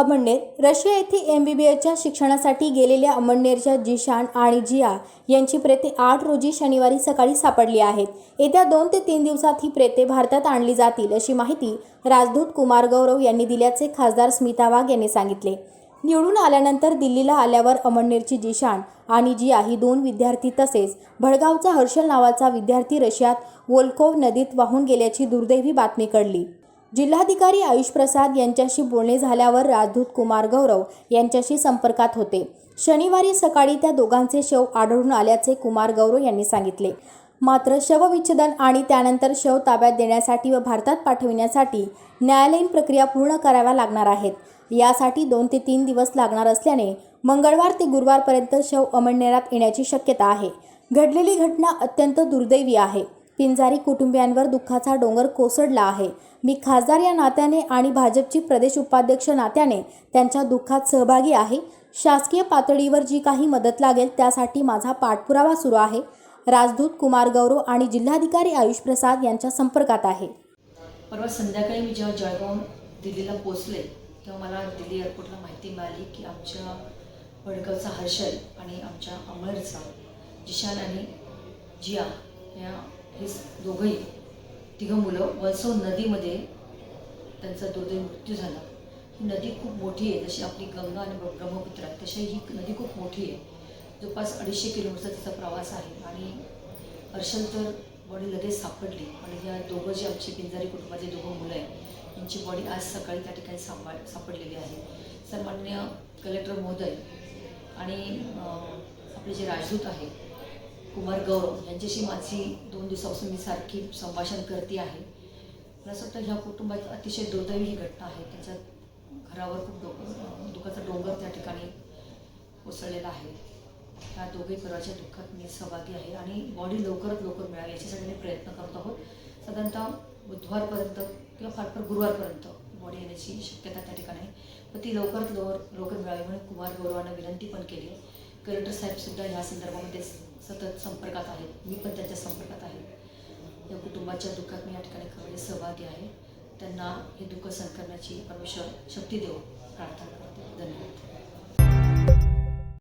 Amalner Russia येथे M B B एसच्या शिक्षणासाठी गेलेल्या अमळनेरच्या जिशान आणि जिया यांची प्रेते आठ रोजी शनिवारी सकाळी सापडली आहेत. येत्या दोन ते तीन दिवसात ही प्रेते भारतात आणली जातील अशी माहिती राजदूत कुमार गौरव यांनी दिल्याचे खासदार स्मिता वाघ यांनी सांगितले. निवडून आल्यानंतर दिल्लीला आल्यावर अमळनेरची जिशान आणि जिया ही दोन विद्यार्थी तसेच भडगावचा हर्षल नावाचा विद्यार्थी रशियात वोल्कोव नदीत वाहून गेल्याची दुर्दैवी बातमी कळली. जिल्हाधिकारी आयुष प्रसाद यांच्याशी बोलणे झाल्यावर राजदूत कुमार गौरव यांच्याशी संपर्कात होते. शनिवारी सकाळी त्या दोघांचे शव आढळून आल्याचे कुमार गौरव यांनी सांगितले. मात्र शवविच्छेदन आणि त्यानंतर शव ताब्यात देण्यासाठी व भारतात पाठविण्यासाठी न्यायालयीन प्रक्रिया पूर्ण कराव्या लागणार आहेत. यासाठी दोन ते तीन दिवस लागणार असल्याने मंगळवार ते गुरुवारपर्यंत शव अमळनेरात येण्याची शक्यता आहे. घडलेली घटना अत्यंत दुर्दैवी आहे. पिंजारी कुटुंबियांवर दुःखाचा डोंगर कोसळला आहे. मी खासदार या नात्याने आणि भाजपची प्रदेश उपाध्यक्ष नात्याने त्यांच्या दुःखात सहभागी आहे. शासकीय पातळीवर जी काही मदत लागेल त्यासाठी माझा पाठपुरावा सुरू आहे. राजदूत कुमार गौरव आणि जिल्हाधिकारी आयुष प्रसाद यांच्या संपर्कात आहे. परवा संध्याकाळी मी जेव्हा जळगाव दिल्लीला पोचले तेव्हा मला दिल्ली एअरपोर्टला माहिती मिळाली की आमच्या वडगावचा हर्षल आणि आमच्या अमरचा जिशान आणि जिया या हे दोघंही तिघं मुलं वलसव नदीमध्ये त्यांचा दुर्दैव मृत्यू झाला. ही नदी खूप मोठी आहे जशी आपली गंगा आणि ब्र- ब्रह्मपुत्र आहे तशी ही नदी खूप मोठी आहे. जवळपास अडीचशे किलोमीटरचा तिचा प्रवास आहे आणि हर्षल तर बॉडी लगेच सापडली आणि ह्या दोघं जे आमचे पिंजारी कुटुंबाचे दोघं मुलं आहेत यांची बॉडी आज सकाळी त्या ठिकाणी सांभाळ सापडलेली आहे. सन्मान्य कलेक्टर महोदय आणि आपले जे राजदूत आहे कुमार गौरव यांच्याशी माझी दोन दिवसापासून मी सारखी संभाषण करते आहे. मला असं वाटतं ह्या कुटुंबात अतिशय दुर्दैवी ही घटना आहे. त्यांच्या घरावर खूप डोक दुःखाचा डोंगर त्या ठिकाणी कोसळलेला आहे. त्या दोघे परिवाराच्या दुःखात मी सहभागी आहे आणि बॉडी लवकरात लवकर मिळावी याच्यासाठी मी प्रयत्न करत आहोत. साधारणतः बुधवारपर्यंत किंवा फार फार गुरुवारपर्यंत बॉडी येण्याची शक्यता त्या ठिकाणी आहे. पण ती लवकरात लवकर लवकर मिळावी म्हणून कुमार गौरवानं विनंती पण केली आहे. कलेक्टर साहेबसुद्धा ह्या संदर्भामध्ये सतत संपर्कात आहेत. मी पण त्यांच्या संपर्कात आहे. या कुटुंबाच्या दुःखात मी या ठिकाणी खरं सहभागी आहे. त्यांना हे दुःख सहन करण्याची परमेश्वर शक्ती देऊ प्रार्थना करते. धन्यवाद.